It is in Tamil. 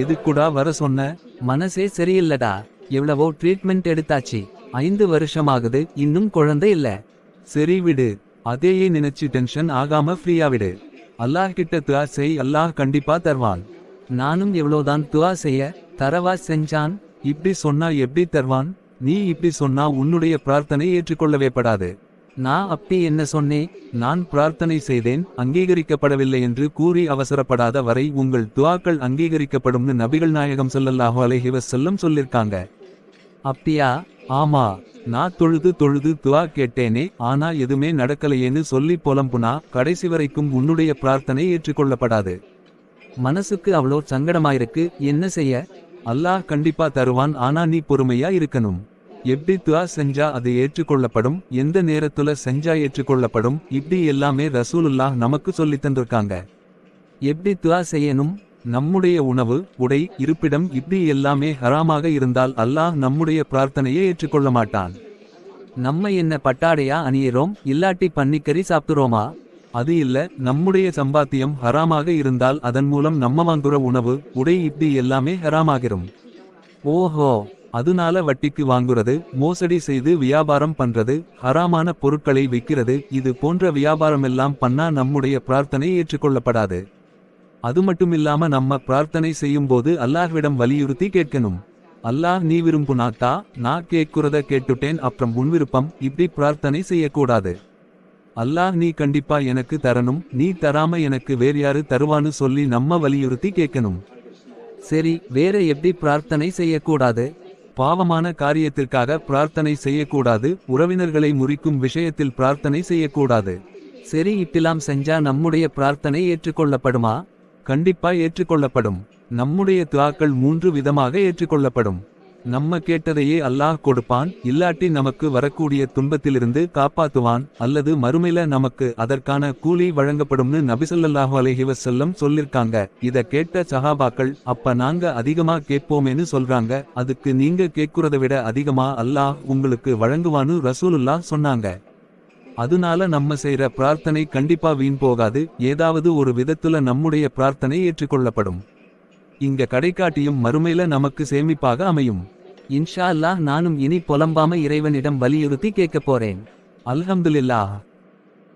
எதுக்குடா வர சொன்ன? மனசே சரியில்லடா. எவ்வளவோ ட்ரீட்மெண்ட் எடுத்தாச்சு. ஐந்து வருஷமாகுது இன்னும் குழந்தை இல்ல. சரி விடு. அதையே நினைச்சு டென்ஷன் ஆகாம ஃப்ரீயா விடு. அல்லாஹ் கிட்ட துவா செய் அல்லாஹ் கண்டிப்பா தருவான். நானும் எவ்வளோதான் துவா செய்ய தரவா செஞ்சான் இப்படி சொன்னா எப்படி தருவான்? நீ இப்படி சொன்னா உன்னுடைய பிரார்த்தனை ஏற்றுக்கொள்ளவே படாது. நான் அப்படி என்ன சொன்னேன்? நான் பிரார்த்தனை செய்தேன் அங்கீகரிக்கப்படவில்லை என்று கூறி அவசரப்படாத வரை உங்கள் துவாக்கள் அங்கீகரிக்கப்படும்னு நபிகள் நாயகம் ஸல்லல்லாஹு அலைஹி செல்லம் சொல்லிருக்காங்க. அப்படியா? ஆமா. நான் தொழுது தொழுது துவா கேட்டேனே ஆனா எதுவுமே நடக்கலையேன்னு சொல்லி புலம்புனா கடைசி வரைக்கும் உன்னுடைய பிரார்த்தனை ஏற்றுக்கொள்ளப்படாது. மனசுக்கு அவ்வளோ சங்கடமாயிருக்கு என்ன செய்ய? அல்லாஹ் கண்டிப்பா தருவான் ஆனா நீ பொறுமையா இருக்கணும். எப்படி துவா செஞ்சா அது ஏற்றுக்கொள்ளப்படும்? எந்த நேரத்துல செஞ்சா ஏற்றுக்கொள்ளப்படும்? இப்படி எல்லாமே ரசூலுல்லாஹ் நமக்கு சொல்லித் தந்திருக்காங்க. எப்படி துவா செய்யணும்? நம்முடைய உணவு உடை இருப்பிடம் இப்படி எல்லாமே ஹராமாக இருந்தால் அல்லாஹ் நம்முடைய பிரார்த்தனையை ஏற்றுக்கொள்ள மாட்டான். நம்ம என்ன பட்டாடையா அணியிறோம்? இல்லாட்டி பன்னிக்கறி சாப்பிடுறோமா? அது இல்ல நம்முடைய சம்பாத்தியம் ஹராமாக இருந்தால் அதன் மூலம் நம்ம வாங்குற உணவு உடை இப்படி எல்லாமே ஹராமாகிரும். ஓஹோ! அதனால வட்டிக்கு வாங்குறது மோசடி செய்து வியாபாரம் பண்றது ஹராமான பொருட்களை விற்கிறது இது போன்ற வியாபாரம் எல்லாம் பண்ணா நம்முடைய பிரார்த்தனை ஏற்றுக்கொள்ளப்படாது. அது மட்டுமில்லாம நம்ம பிரார்த்தனை செய்யும் போது அல்லாஹ்விடம் வலியுறுத்தி கேட்கணும். அல்லாஹ் நீ விரும்புனாத்தா? நான் கேட்குறத கேட்டுட்டேன் அப்புறம் உன் விருப்பம் இப்படி பிரார்த்தனை செய்யக்கூடாது. அல்லாஹ் நீ கண்டிப்பா எனக்கு தரணும் நீ தராம எனக்கு வேறு யாரு தருவான்னு சொல்லி நம்ம வலியுறுத்தி கேட்கணும். சரி வேற எப்படி பிரார்த்தனை செய்யக்கூடாது? பாவமான காரியத்திற்காக பிரார்த்தனை செய்யக்கூடாது உறவினர்களை முறிக்கும் விஷயத்தில் பிரார்த்தனை செய்யக்கூடாது. சரி இட்டிலாம் செஞ்சா நம்முடைய பிரார்த்தனை ஏற்றுக்கொள்ளப்படுமா? கண்டிப்பா ஏற்றுக்கொள்ளப்படும். நம்முடைய துவாக்கள் மூன்று விதமாக ஏற்றுக்கொள்ளப்படும். நம்ம கேட்டதையே அல்லாஹ் கொடுப்பான் இல்லாட்டி நமக்கு வரக்கூடிய துன்பத்திலிருந்து காப்பாத்துவான் அல்லது மறுமையில நமக்கு அதற்கான கூலி வழங்கப்படும்னு நபிசல்லாஹு அலைஹி செல்லம் சொல்லிருக்காங்க. இத கேட்ட சஹாபாக்கள் அப்ப நாங்க அதிகமா கேட்போமேன்னு சொல்றாங்க அதுக்கு நீங்க கேட்கிறத விட அதிகமா அல்லாஹ் உங்களுக்கு வழங்குவான்னு ரசூலுல்லாஹ் சொன்னாங்க. அதனால நம்ம செய்யற பிரார்த்தனை கண்டிப்பா வீண் போகாது ஏதாவது ஒரு விதத்துல நம்முடைய பிரார்த்தனை ஏற்றுக்கொள்ளப்படும். இங்க கடைக்காட்டியும் மறுமையில நமக்கு சேமிப்பாக அமையும். இன்ஷா அல்லாஹ் நானும் இனி புலம்பாம இறைவனிடம் வலியுறுத்தி கேட்கப் போறேன். அல்ஹம்துலில்லாஹ்.